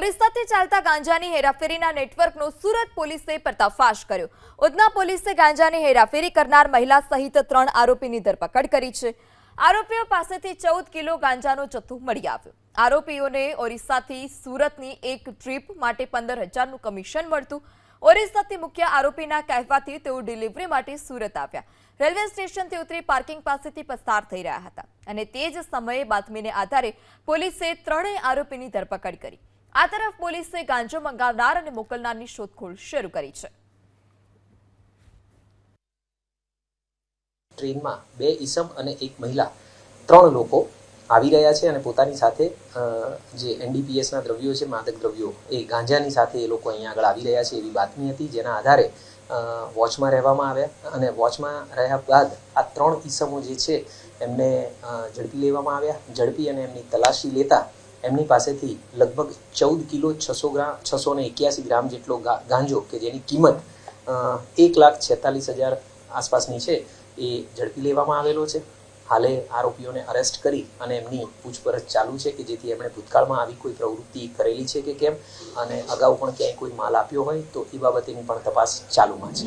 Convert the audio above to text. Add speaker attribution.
Speaker 1: ઓરિસ્સાથી ચાલતા ગાંજાની હેરાફેરીના નેટવર્કનો સુરત પોલીસે પર્દાફાશ કર્યો. ઉધના પોલીસે ગાંજાની હેરાફેરી કરનાર મહિલા સહિત ત્રણ આરોપીની ધરપકડ કરી છે. આરોપીઓ પાસેથી ચૌદ કિલો ગાંજાનો જથ્થો મળી આવ્યો. આરોપીઓને ઓરિસ્સાથી સુરતની એક ટ્રીપ માટે પંદર હજારનું કમિશન મળતું. ઓરિસ્સાથી મુખ્ય આરોપીના કહેવાથી તેઓ ડિલિવરી માટે સુરત આવ્યા. રેલવે સ્ટેશનથી ઉતરી પાર્કિંગ પાસેથી પસાર થઈ રહ્યા હતા અને તે જ સમયે બાતમીને આધારે પોલીસે ત્રણેય આરોપીની ધરપકડ કરી. આ તરફ પોલીસે ગાંજો મંગાવનાર અને મોકલનારની શોધખોળ શરૂ કરી છે.
Speaker 2: ટ્રેનમાં બે ઈસમ અને એક મહિલા ત્રણ લોકો આવી રહ્યા છે અને પોતાની સાથે જે એનડીપીએસના દ્રવ્યો છે, માદક દ્રવ્યો, એ ગાંજાની સાથે એ લોકો અહીંયા આગળ આવી રહ્યા છે એવી બાતમી હતી, જેના આધારે વોચમાં રહેવામાં આવ્યા અને વોચમાં રહ્યા બાદ આ ત્રણ ઈસમો જે છે, એમને ઝડપી લેવામાં આવ્યા. ઝડપી અને એમની તલાશી લેતા એમની પાસેથી લગભગ ચૌદ કિલો છસો ગ્રામ, છસો ને એક્યાસી ગ્રામ જેટલો ગાંજો કે જેની કિંમત એક લાખ છેતાલીસ હજાર આસપાસની છે, એ ઝડપી લેવામાં આવેલો છે. હાલે આરોપીઓને અરેસ્ટ કરી અને એમની પૂછપરછ ચાલુ છે કે જેથી એમણે ભૂતકાળમાં આવી કોઈ પ્રવૃત્તિ કરેલી છે કે કેમ? અને અગાઉ પણ ક્યાંય કોઈ માલ આપ્યો હોય તો એ બાબતેની પણ તપાસ ચાલુમાં છે.